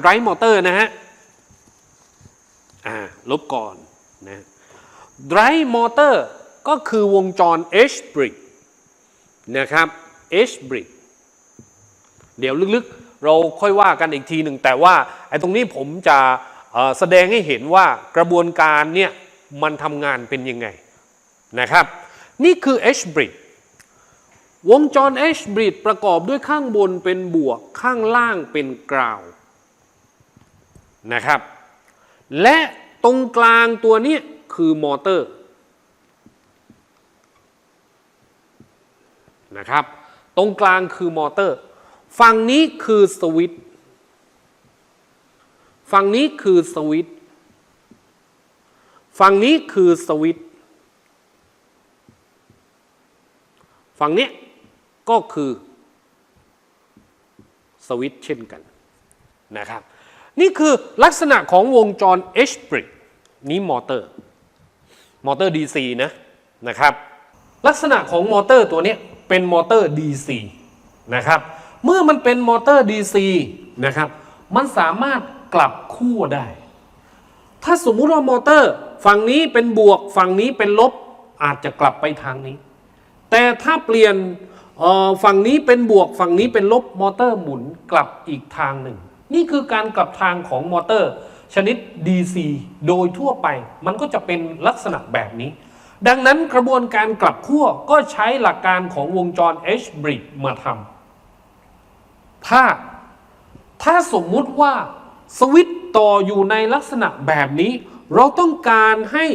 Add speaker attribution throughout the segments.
Speaker 1: ไรมอเตอร์นะฮะ อ่า ลบก่อนนะไรมอเตอร์ก็คือวงจร H brick นะครับ H brick เดี๋ยวลึกๆ เราค่อยว่ากันอีกทีหนึ่ง แต่ว่าไอ้ตรงนี้ผมจะแสดงให้เห็นว่ากระบวนการเนี่ยมันทำงานเป็นยังไงนะครับ นี่คือ H brick วงจร H brick ประกอบด้วยข้างบนเป็นบวกข้างล่างเป็นกราว นะครับ และตรงกลางตัวนี้คือมอเตอร์นะครับ ตรงกลางคือมอเตอร์ ฝั่งนี้คือสวิตฝั่งนี้คือสวิตฝั่งนี้คือสวิตฝั่งนี้ก็คือสวิตเช่นกันนะครับ นี่คือลักษณะของวงจร H brick นี้มอเตอร์ มอเตอร์ DC นะนะครับ ลักษณะของมอเตอร์ตัวนี้เป็นมอเตอร์ DC นะครับ เมื่อมันเป็นมอเตอร์ DC นะครับ มันสามารถกลับขั้วได้ ถ้าสมมุติว่ามอเตอร์ฝั่งนี้เป็นบวกฝั่งนี้เป็นลบอาจจะกลับไปทางนี้ แต่ถ้าเปลี่ยนอ่อฝั่งนี้เป็นบวกฝั่งนี้เป็นลบมอเตอร์หมุนกลับอีกทางหนึ่ง นี่คือการกลับทางของมอเตอร์ ชนิด DC โดยทั่วไป มันก็จะเป็นลักษณะแบบนี้ ดังนั้นกระบวนการกลับขั้วก็ใช้หลักการของวงจร H brick มาทำถ้าถ้าสมมุติว่าสวิตต่ออยู่ในลักษณะแบบนี้ เราต้องการให้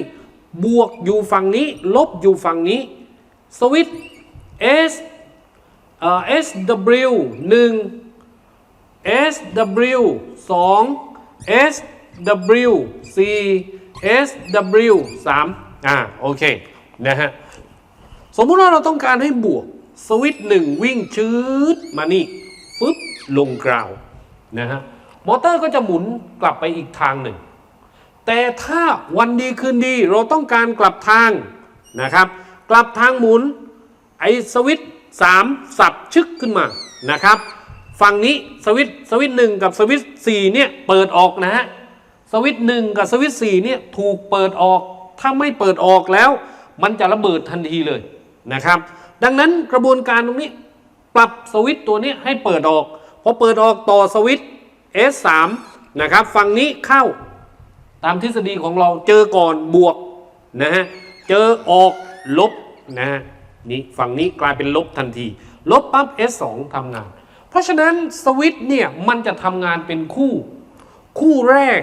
Speaker 1: บวกอยู่ฝั่งนี้ ลบอยู่ฝั่งนี้ สวิตช์ S เอ่อ SW 1 SW 2 SW 4 SW 3อ่าโอเคนะฮะสมมุติว่าเราต้องการให้บวก สวิตช์หนึ่งวิ่งชืดมานี่ฟึบลงกราวนะฮะมอเตอร์ก็จะหมุนกลับไปอีกทางหนึ่ง แต่ถ้าวันดีคืนดีเราต้องการกลับทางนะครับ กลับทางหมุนไอสวิตช์สามสับชึกขึ้นมานะครับ ฝั่งนี้สวิตช์สวิตหนึ่งกับสวิตช์สี่เนี่ยเปิดออกนะฮะสวิตช์หนึ่งกับสวิตช์สี่เนี่ยถูกเปิดออก ถ้าไม่เปิดออกแล้ว มันจะระเบิดทันทีเลยนะครับ ดังนั้นกระบวนการตรงนี้ปรับสวิตช์ตัวนี้ให้เปิดออกพอเปิดออกต่อสวิตช์ S3 นะครับฝั่งนี้เข้าตามทฤษฎีของเราเจอก่อนบวกนะฮะเจอออกลบนะฮะนี่ฝั่งนี้กลายเป็นลบทันที ลบปั๊บ S2 ทำงาน เพราะฉะนั้นสวิตเนี่ยมันจะทำงานเป็นคู่ คู่แรก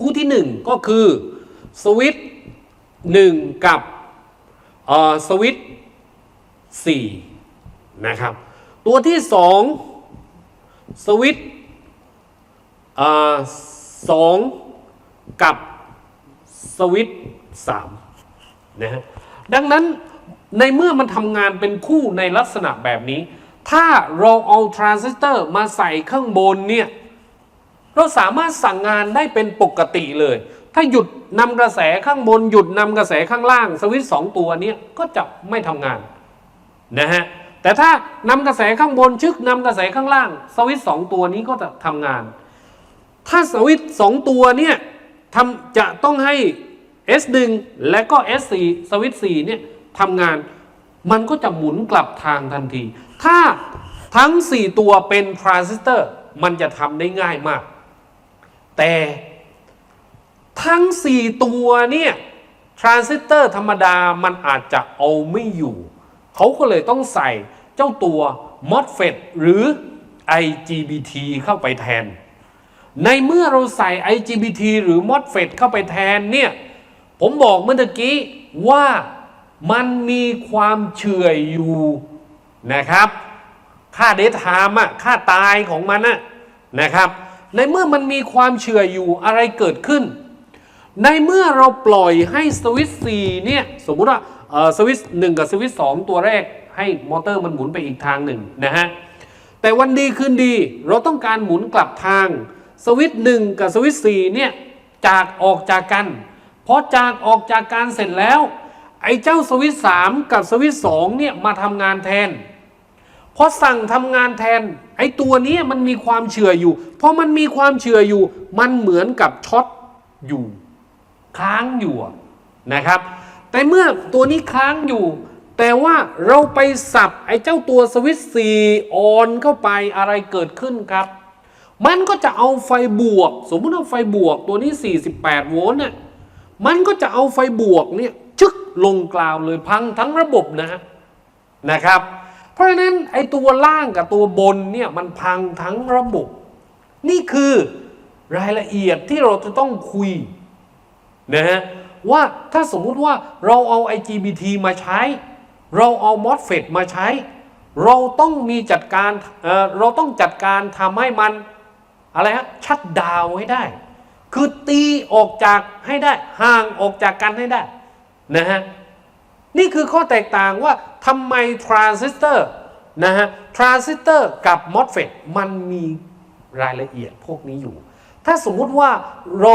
Speaker 1: คู่ที่หนึ่งก็คือสวิตหนึ่งกับสวิตสี่นะครับ ตัวที่สองสวิตสองกับสวิตสามนะฮะดังนั้นในเมื่อมันทำงานเป็นคู่ในลักษณะแบบนี้ ถ้าเราเอาทรานซิสเตอร์มาใส่ข้างบนเนี่ย เราสามารถสั่งงานได้เป็นปกติเลย ถ้าหยุดนำกระแสข้างบน หยุดนำกระแสข้างล่าง สวิตช์สองตัวเนี้ก็จะไม่ทำงานนะฮะแต่ถ้านำกระแสข้างบนชึกนำกระแสข้างล่าง สวิตช์สองตัวนี้ก็จะทำงาน ถ้าสวิตช์สองตัวเนี่ยทำจะต้องให้ S1 และก็ S4 สวิตช์4เนี่ยทำงาน มันก็จะหมุนกลับทางทันที ถ้าทั้ง 4 ตัวเป็นทรานซิสเตอร์มันจะทำได้ง่ายมาก แต่ทั้ง 4 ตัวเนี่ยทรานซิสเตอร์ธรรมดามันอาจจะเอาไม่อยู่ เขาก็เลยต้องใส่เจ้าตัว MOSFET หรือ IGBT เข้าไปแทน ในเมื่อเราใส่ IGBT หรือ MOSFET เข้าไปแทนเนี่ย ผมบอกเมื่อกี้ว่ามันมีความเฉื่อยอยู่ นะครับ ค่าเดทไทม์อะค่าตายของมันอะนะครับ ในเมื่อมันมีความเฉื่ออยู่อะไรเกิดขึ้น ในเมื่อเราปล่อยให้สวิตช์4เนี่ยสมมุติว่าสวิตช์1กับสวิตช์2ตัวแรกให้มอเตอร์มันหมุนไปอีกทางหนึ่งนะฮะแต่วันดีคืนดีเราต้องการหมุนกลับทางสวิตหนึ่งกับสวิตสี่เนี่ยจากออกจากกันพอจากออกจากกันเสร็จแล้ว ไอ้เจ้าสวิตสามกับสวิตสองเนี่ยมาทำงานแทน พอสั่งทำงานแทน ไอ้ตัวนี้มันมีความเฉื่ออยู่พอมันมีความเฉื่ออยู่ มันเหมือนกับช็อตอยู่ ค้างอยู่นะครับ แต่เมื่อตัวนี้ค้างอยู่ แต่ว่าเราไปสับไอ้เจ้าตัวสวิตช์ซีออนเข้าไปอะไรเกิดขึ้นครับ มันก็จะเอาไฟบวก สมมุติเอาไฟบวกตัวนี้ 48 โวลต์เนี่ยมันก็จะเอาไฟบวกเนี่ยชึกลงกล่าวเลยพังทั้งระบบนะฮะนะครับ เพราะฉะนั้นไอ้ตัวล่างกับตัวบนเนี่ยมันพังทั้งระบบ นี่คือรายละเอียดที่เราจะต้องคุยนะฮะว่าถ้าสมมุติว่าเราเอา IGBT มาใช้ เราเอา MOSFET มาใช้ เราต้องมีจัดการเเราต้องจัดการทำให้มันอะไรฮะชัดดาวให้ได้ คือตีออกจากให้ได้ห่างออกจากกันให้ได้นะฮะ นี่คือข้อแตกต่างว่าทำไมทรานซิสเตอร์นะฮะทรานซิสเตอร์กับ MOSFET มันมีรายละเอียดพวกนี้อยู่ ถ้าสมมุติว่าเรา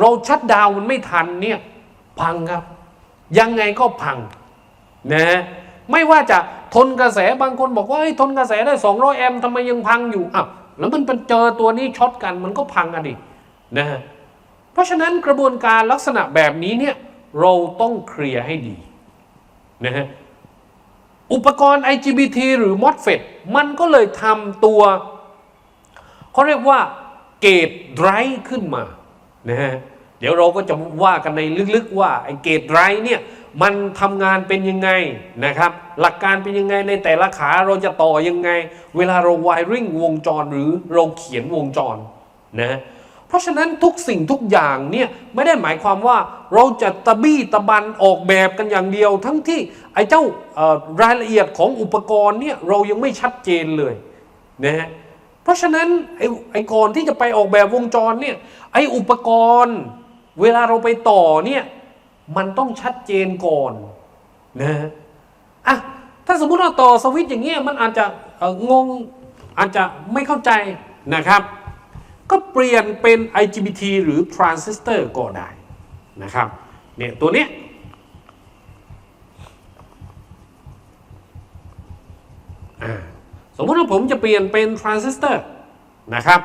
Speaker 1: เราชัดดาวมันไม่ทันเนี่ยพังครับ ยังไงก็พังนะฮะไม่ว่าจะทนกระแสบางคนบอกว่าทนกระแสได้ 200 แอมป์ทำไมยังพังอยู่อ้าวแล้วมันเป็นเจอตัวนี้ช็อตกันมันก็พังอะดินะฮะเพราะฉะนั้นกระบวนการลักษณะแบบนี้เนี่ยเราต้องเคลียร์ให้ดี นะฮะอุปกรณ์ IGBT หรือ MOSFET มันก็เลยทำตัวเขาเรียกว่าเกตไดรฟ์ขึ้นมานะฮะเดี๋ยวเราก็จะว่ากันในลึกๆว่าไอ้เกตไดรฟ์เนี่ยมันทำงานเป็นยังไงนะครับ หลักการเป็นยังไงในแต่ละขาเราจะต่อยังไง เวลาเราวายริ่งวงจรหรือเราเขียนวงจรนะ เพราะฉะนั้นทุกสิ่งทุกอย่างเนี่ยไม่ได้หมายความว่าเราจะตะบี้ตะบันออกแบบกันอย่างเดียว ทั้งที่ไอ้เจ้ารายละเอียดของอุปกรณ์เนี่ยเรายังไม่ชัดเจนเลยนะฮะเพราะฉะนั้นไอ้ไอ้ก่อนที่จะไปออกแบบวงจรเนี่ยไอ้อุปกรณ์ เวลาเราไปต่อเนี่ยมันต้องชัดเจนก่อนนะอะถ้าสมมุติเราต่อสวิตช์อย่างเงี้ยมันอาจจะงงอาจจะไม่เข้าใจนะครับ ก็เปลี่ยนเป็น IGBT หรือทรานซิสเตอร์ก็ได้นะครับเนี่ยตัวนี้สมมติว่าผมจะเปลี่ยนเป็นทรานซิสเตอร์นะครับ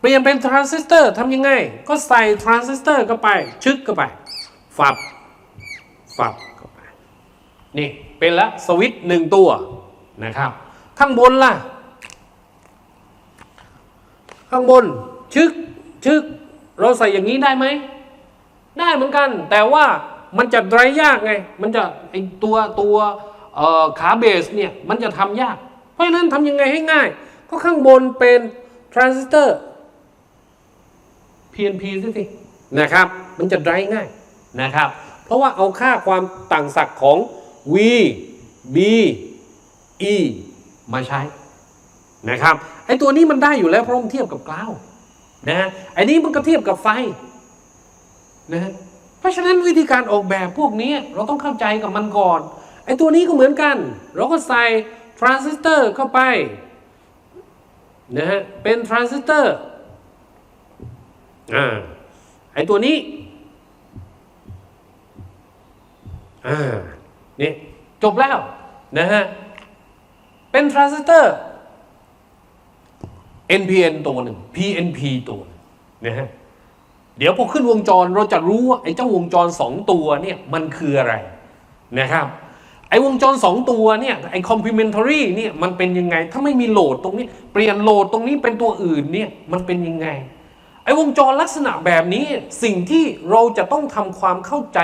Speaker 1: เปลี่ยนเป็นทรานซิสเตอร์ทำยังไง ก็ใส่ทรานซิสเตอร์เข้าไป ชึกเข้าไป ฝับ ฝับเข้าไป นี่ เป็นละสวิตช์หนึ่งตัวนะครับ ข้างบนล่ะ ข้างบน ชึกชึกเราใส่อย่างนี้ได้ไหม ได้เหมือนกัน แต่ว่ามันจะไดรยากไง มันจะไอตัวตัวขาเบสเนี่ยมันจะทำยาก เพราะฉะนั้นทำยังไงให้ง่าย ก็ข้างบนเป็นทรานซิสเตอร์ PNP สิสินะครับ มันจะไดรง่ายนะครับ เพราะว่าเอาค่าความต่างศักย์ของ V B E มาใช้นะครับไอตัวนี้มันได้อยู่แล้วเพราะมันเทียบกับกล้าว นะฮะไอนี้มันก็เทียบกับไฟนะฮะเพราะฉะนั้นวิธีการออกแบบพวกนี้เราต้องเข้าใจกับมันก่อนไอ้ตัวนี้ก็เหมือนกัน เราก็ใส่ทรานซิสเตอร์เข้าไปนะฮะเป็นทรานซิสเตอร์อ่าไอ้ตัวนี้อ่านี่จบแล้วนะฮะเป็นทรานซิสเตอร์ NPN ตัวหนึ่ง PNP ตัวนึ่งนะฮะเดี๋ยวพอขึ้นวงจรเราจะรู้ว่าไอ้เจ้าวงจร 2 ตัวเนี่ยมันคืออะไรนะครับไอ้วงจร 2 ตัวเนี่ยไอ้ complementary เนี่ยมันเป็นยังไง ถ้าไม่มีโหลดตรงนี้ เปลี่ยนโหลดตรงนี้เป็นตัวอื่นเนี่ยมันเป็นยังไง ไอ้วงจรลักษณะแบบนี้สิ่งที่เราจะต้องทำความเข้าใจ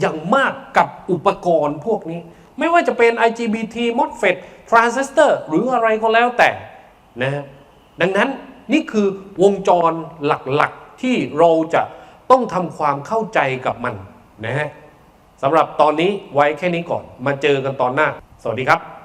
Speaker 1: อย่างมากกับอุปกรณ์พวกนี้ ไม่ว่าจะเป็น IGBT MOSFET transistor หรืออะไรก็แล้วแต่นะฮะ ดังนั้นนี่คือวงจรหลักๆที่เราจะต้องทำความเข้าใจกับมันนะฮะสำหรับตอนนี้ไว้แค่นี้ก่อน มาเจอกันตอนหน้า สวัสดีครับ